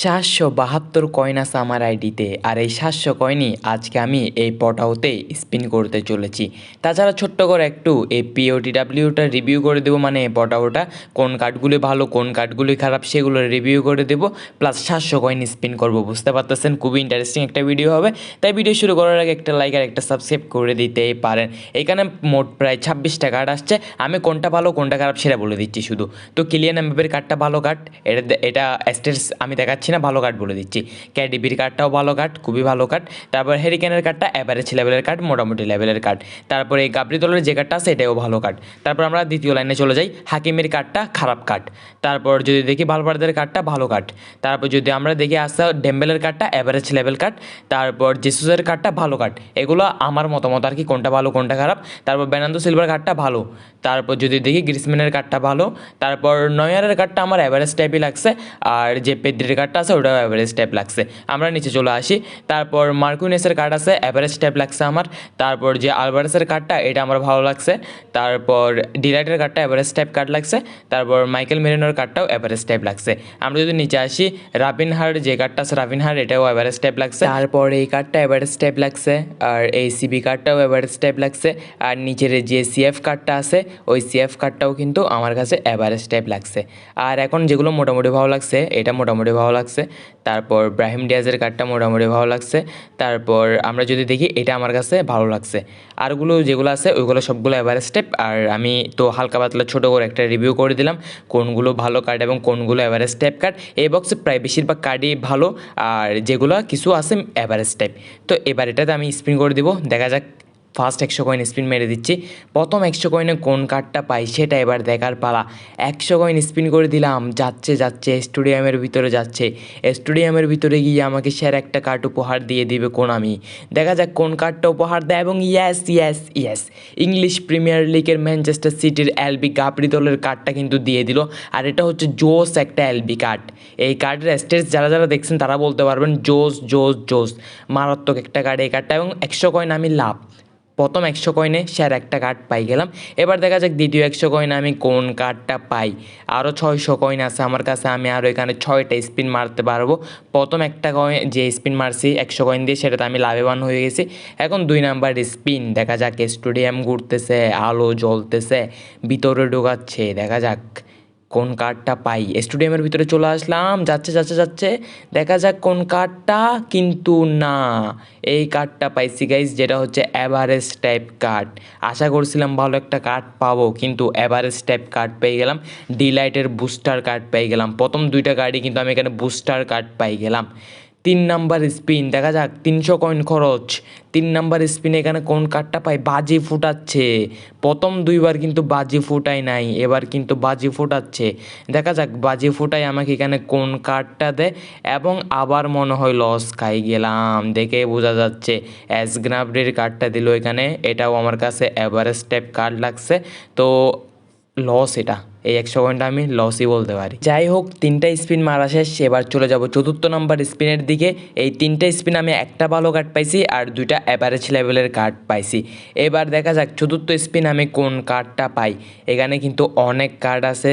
সাতশো বাহাত্তর কয়েন আছে আমার আইডিতে। আর এই সাতশো কয়েনই আজকে আমি এই পটাওতে স্পিন করতে চলেছি। তাছাড়া ছোট্ট করে একটু এই পিওটিডাব্লিউটা রিভিউ করে দেবো মানে এই পটাওটা কোন কার্ডগুলি ভালো, কোন কার্ডগুলি খারাপ, সেগুলো রিভিউ করে দেবো। প্লাস সাতশো কয়েন স্পিন করব, বুঝতে পারতেছেন? খুবই ইন্টারেস্টিং একটা ভিডিও হবে। তাই ভিডিও শুরু করার আগে একটা লাইক আর একটা সাবস্ক্রাইব করে দিতেই পারেন। এখানে মোট প্রায় ছাব্বিশটা কার্ড আসছে। আমি কোনটা ভালো, কোনটা খারাপ সেটা বলে দিচ্ছি শুধু। তো কিলিয়ান এমবের কার্ডটা ভালো কার্ড এটা এটা স্টেটস আমি দেখাচ্ছি। না, ভালো কার্ড বলে দিচ্ছি। ক্যাডিবির কার্ডটাও ভালো কার্ড খুবই ভালো কার্ড তারপর হেরিকেনের কার্ডটা অ্যাভারেজ লেভেলের কার্ড মোটামুটি লেভেলের কার্ড তারপরে এই গাবরি দলের যে কার্ডটা এটাও ভালো কার্ড তারপর আমরা দ্বিতীয় লাইনে চলে যাই হাকিমের কার্ডটা খারাপ কার্ড তারপর যদি দেখি ভালবারদের কার্ডটা ভালো কার্ড তারপর যদি আমরা দেখি আসা ডেম্বেলের কার্ডটা অ্যাভারেজ লেভেল কার্ড তারপর জেসুসের কার্ডটা ভালো কার্ড এগুলো আমার মতামত আর কি, কোনটা ভালো, কোনটা খারাপ। তারপর বেনান্দো সিলভার কার্ডটা ভালো। তারপর যদি দেখি গ্রিসম্যানের কার্ডটা ভালো। তারপর নয়ারের কার্ডটা আমার অ্যাভারেজ টাইপই লাগছে। আর যে পেদ্রির কার্ডটা আছে, ওটাও অ্যাভারেজ টাইপ লাগছে। আমরা নিচে চলে আসি। তারপর মার্কুনেসের কার্ড আছে অ্যাভারেজ টাইপ লাগছে আমার। তারপর যে আলভারেসের কার্ডটা এটা আমার ভালো লাগছে। তারপর ডিলাইটের কার্ডটা অ্যাভারেজ টাইপ কার্ড লাগছে। তারপর মাইকেল মেরিনোর কার্ডটাও অ্যাভারেজ টাইপ লাগছে। আমরা যদি নিচে আসি, রাবিন রাবিনহার যে কার্ডটা আছে রাবিন রাবিনহার এটাও অ্যাভারেজ টাইপ লাগছে। তারপর এই কার্ডটা অ্যাভারেজ টাইপ লাগছে, আর এই সিবি কার্ডটাও অ্যাভারেজ টাইপ লাগছে। আর নিচের যে সিএফ কার্ডটা আছে, ওই সিএফ কার্ডটাও কিন্তু আমার কাছে অ্যাভারেজ টাইপ লাগছে। আর এখন যেগুলো মোটামুটি ভালো লাগছে, এটা মোটামুটি ভালো লাগছে তারপর ব্রাহিম ডিয়াজের কার্ডটা মোটামুটি ভালো লাগছে। তারপর আমরা যদি দেখি, এটা আমার কাছে ভালো লাগছে। আরগুলো যেগুলো আছে, ওইগুলো সবগুলো অ্যাভারেজ স্টেপ আর আমি তো হালকা পাতলা ছোটো করে একটা রিভিউ করে দিলাম, কোনগুলো ভালো কার্ড এবং কোনগুলো অ্যাভারেজ টাইপ কার্ড এই বক্সে প্রায় বেশিরভাগ কার্ডই ভালো, আর যেগুলো কিছু আছে অ্যাভারেজ টাইপ তো এবার এটাতে আমি স্পিন করে দিব, দেখা যাক ফার্স্ট একশো কয়েন স্পিন মেরে দিচ্ছি। প্রথম একশো কয়েনে কোন কার্ডটা পাই সেটা এবার দেখার পালা। একশো কয়েন স্পিন করে দিলাম, যাচ্ছে যাচ্ছে স্টেডিয়ামের ভিতরে যাচ্ছে। স্টেডিয়ামের ভিতরে গিয়ে আমাকে স্যার একটা কার্ড উপহার দিয়ে দিবে কোন আমি। দেখা যাক কোন কার্ডটা উপহার দেয় এবং yes yes yes English Premier লিগের ম্যানচেস্টার সিটির এলবি গাবরি দলের কার্ডটা কিন্তু দিয়ে দিল। আর এটা হচ্ছে জোস একটা এলবি কার্ড এই কার্ডের স্টেটস যারা যারা দেখছেন তারা বলতে পারবেন জোস জোস জোস মারাত্মক একটা কার্ড এই কার্ডটা এবং একশো কয়েন আমি লাভ। প্রথম একশো কয়েনে স্যার একটা কার্ড পাই গেলাম। এবার দেখা যাক দ্বিতীয় একশো কয়েনে আমি কোন কার্ডটা পাই। আরও ছয়শো কয়েন আছে আমার কাছে, আমি আরও এখানে ছয়টা স্পিন মারতে পারব। প্রথম একটা কয়েন যে স্পিন মারছি, একশো কয়েন দিয়ে, সেটাতে আমি লাভবান হয়ে গেছি। এখন দুই নাম্বার স্পিন দেখা যাক স্টেডিয়াম ঘুরতেছে, আলো জ্বলতেছে, ভিতরে ঢোকাচ্ছে, দেখা যাক। কোন কার্ডটা পাই। স্টেডিয়ামের ভিতরে চলে আসলাম, যাচ্ছে যাচ্ছে যাচ্ছে। দেখা যাক কোন কার্ডটা, কিন্তু না, এই কার্ডটা পাইছি গাইজ যেটা হচ্ছে অ্যাভারেজ টাইপ কার্ড আশা করছিলাম ভালো একটা কার্ড পাবো, কিন্তু অ্যাভারেজ টাইপ কার্ড পেয়ে গেলাম। ডিলাইটের বুস্টার কার্ড পেয়ে গেলাম। প্রথম দুইটা কার্ডই কিন্তু আমি এখানে বুস্টার কার্ড পাই গেলাম। তিন নাম্বার স্পিন, দেখা যাক, তিনশো কয়েন খরচ। তিন নাম্বার স্পিনে, এখানে কোন কার্ডটা পাই? বাজি ফুটাচ্ছে। প্রথম দুইবার কিন্তু বাজি ফুটাই নাই, এবার কিন্তু বাজি ফুটাচ্ছে। দেখা যাক, বাজি ফুটাই আমাকে এখানে কোন কার্ডটা দেয়, এবং আবার মনে হয় লস খাই গেলাম। দেখে বোঝা যাচ্ছে অ্যাস গ্রাবরির কার্ডটা দিল এখানে। এটাও আমার কাছে অ্যাভারেজ টাইপ কার্ড লাগছে। তো লস এটা। এই একশো পয়েন্টটা আমি লসই বলতে পারি। যাই হোক তিনটা স্পিন মারা শেষ এবার চলে যাব চতুর্থ নম্বর স্পিনের দিকে। এই তিনটা স্পিন আমি একটা ভালো কার্ড পাইছি আর দুইটা অ্যাভারেজ লেভেলের কার্ড পাইছি। এবার দেখা যাক চতুর্থ স্পিন আমি কোন কার্ডটা পাই। এখানে কিন্তু অনেক কার্ড আছে।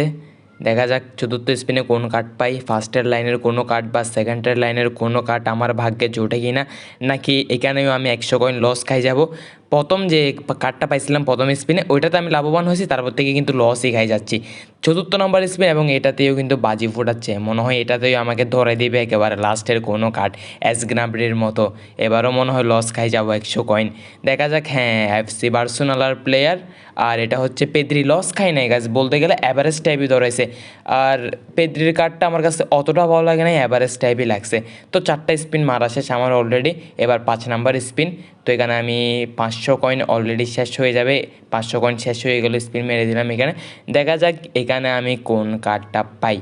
দেখা যাক চতুর্থ স্পিনে কোন কার্ড পাই। ফার্স্টের লাইনের কোনো কার্ড বা সেকেন্ডের লাইনের কোনো কার্ড আমার ভাগ্যে জোটে কি না নাকি এখানেও আমি একশো কয়েন লস খাই যাব। প্রথম যে কার্ডটা পাইছিলাম প্রথম স্পিনে ওইটাতে আমি লাভবান হয়েছি, তারপর থেকে কিন্তু লসই খাই যাচ্ছি। চতুর্থ নম্বর স্পিন এবং এটাতেও কিন্তু বাজি ফোটাচ্ছে। মনে হয় এটাতেও আমাকে ধরে দিবে একেবারে লাস্টের কোনো কার্ড অ্যাস গ্রাবরির মতো। এবারও মনে হয় লস খাই যাব একশো কয়েন দেখা যাক হ্যাঁ এফসি বার্সোনালার প্লেয়ার আর এটা হচ্ছে পেদ্রি লস খাই নাই গাছ বলতে গেলে অ্যাভারেজ টাইপই ধরেছে আর পেদ্রির কার্ডটা আমার কাছে অতটা ভালো লাগে না অ্যাভারেজ টাইপই লাগছে। তো চারটা স্পিন মারা শেষ আমার অলরেডি এবার পাঁচ নাম্বার স্পিন তো এখানে আমি পাঁচশো কয়েন অলরেডি শেষ হয়ে যাবে। পাঁচশো কয়েন শেষ হয়ে গেলে স্পিন মেরে দিলাম এখানে। দেখা যাক এখানে আমি কোন কার্ডটা পাই।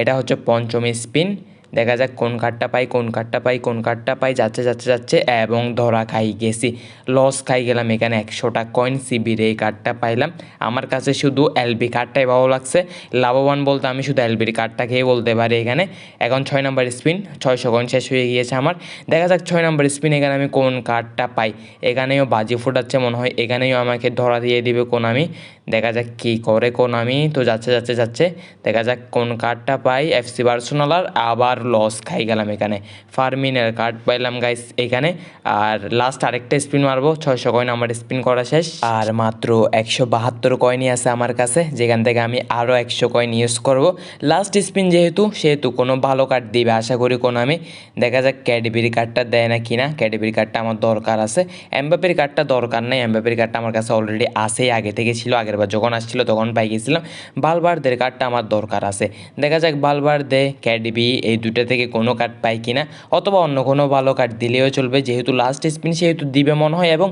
এটা হচ্ছে পঞ্চমী স্পিন দেখা যাক কোন কার্ডটা পাই, কোন কার্ডটা পাই, কোন কার্ডটা পাই, যাচ্ছে যাচ্ছে যাচ্ছে, এবং ধরা খাই গেছি। লস খাই গেলাম এখানে একশোটা কয়েন সিবির এই কার্ডটা পাইলাম। আমার কাছে শুধু এলবি কার্ডটাই ভালো লাগছে। লাভবান বলতে আমি শুধু এলবির কার্ডটা খেয়ে বলতে পারি এখানে। এখন ছয় নম্বর স্পিন ছয়শো কয়েন শেষ হয়ে গিয়েছে আমার। দেখা যাক ছয় নম্বর স্পিন এখানে আমি কোন কার্ডটা পাই। এখানেও বাজি ফোটাচ্ছে মনে হয়, এখানেও আমাকে ধরা দিয়ে দিবে কোন আমি। দেখা যাক কী করে কোন আমি। তো যাচ্ছে যাচ্ছে যাচ্ছে। দেখা যাক কোন কার্ডটা পাই। এফসি বার্সোনাল আর আবার লস খাই গেলাম এখানে। ফার্মিনের কার্ড পাইলাম গাইস এখানে। আর লাস্ট আরেকটা স্পিন মারবো। ছয়শো কয়েন আমার স্পিন করা শেষ। আর মাত্র একশো বাহাত্তর কয়েনই আছে আমার কাছে। যেখান থেকে আমি আরও একশো কয়েন ইউজ করব। লাস্ট স্পিন যেহেতু, সেহেতু কোনো ভালো কার্ড দিবে আশা করি কোনো আমি। দেখা যাক ক্যাডবেরি কার্ডটা দেয় না কিনা। ক্যাডবেরি কার্ডটা আমার দরকার আছে। এমবাপের কার্ডটা দরকার নেই। এমবাপের কার্ডটা আমার কাছে অলরেডি আছেই, আগে থেকে ছিল, আগের বার যখন আসছিল তখন পাই গেছিলাম বালবারদের কার্ডটা আমার দরকার আছে। দেখা যাক বালবার দে ক্যাডবি এই দুটো থেকে কোনো কার্ড পাই কিনা, অথবা অন্য কোনো ভালো কার্ড দিলেও চলবে। যেহেতু লাস্ট স্পিন সেহেতু দিবে মনে হয় এবং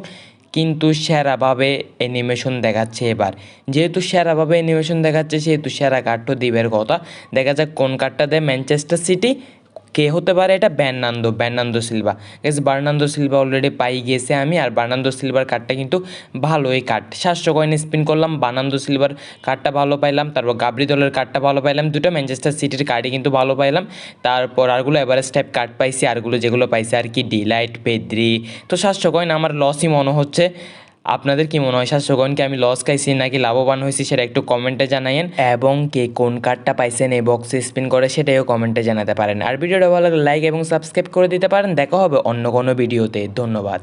কিন্তু সেরাভাবে অ্যানিমেশন দেখাচ্ছে এবার। যেহেতু সেরাভাবে অ্যানিমেশন দেখাচ্ছে, সেহেতু সেরা কার্ডটা দিবের কথা। দেখা যাক কোন কার্ডটা দেয় ম্যানচেস্টার সিটি কে হতে পারে? এটা Bernardo Bernardo Silva. Guess Bernardo Silva already পাই গিয়েছে আমি, আর বার্নান্দো সিলভার কার্ডটা কিন্তু ভালোই কার্ড সাতশো কয়েন স্পিন করলাম, বার্নান্দো সিলভার কার্ডটা ভালো পাইলাম, তারপর গাবরি দলের কার্ডটা ভালো পাইলাম, দুটো ম্যানচেস্টার সিটির কার্ডই কিন্তু ভালো পাইলাম। তারপর আরগুলো এভারেজ টাইপ কার্ড পাইছি, আরগুলো যেগুলো পাইছি আর কি ডিলাইট পেদ্রি তো সাতশো কয়েন আমার লসই মনে হচ্ছে। আপনাদের কি মনে হয় কয়েনকে আমি লস খাইছি নাকি লাভবান হয়েছি সেটা একটু কমেন্টে জানাইন এবং কে কোন কার্ডটা পাইছেন, এই বক্সে স্পিন করে সেটাও কমেন্টে জানাতে পারেন। আর ভিডিওটা ভালো লাগলে লাইক এবং সাবস্ক্রাইব করে দিতে পারেন। দেখা হবে অন্য কোনো ভিডিওতে ধন্যবাদ।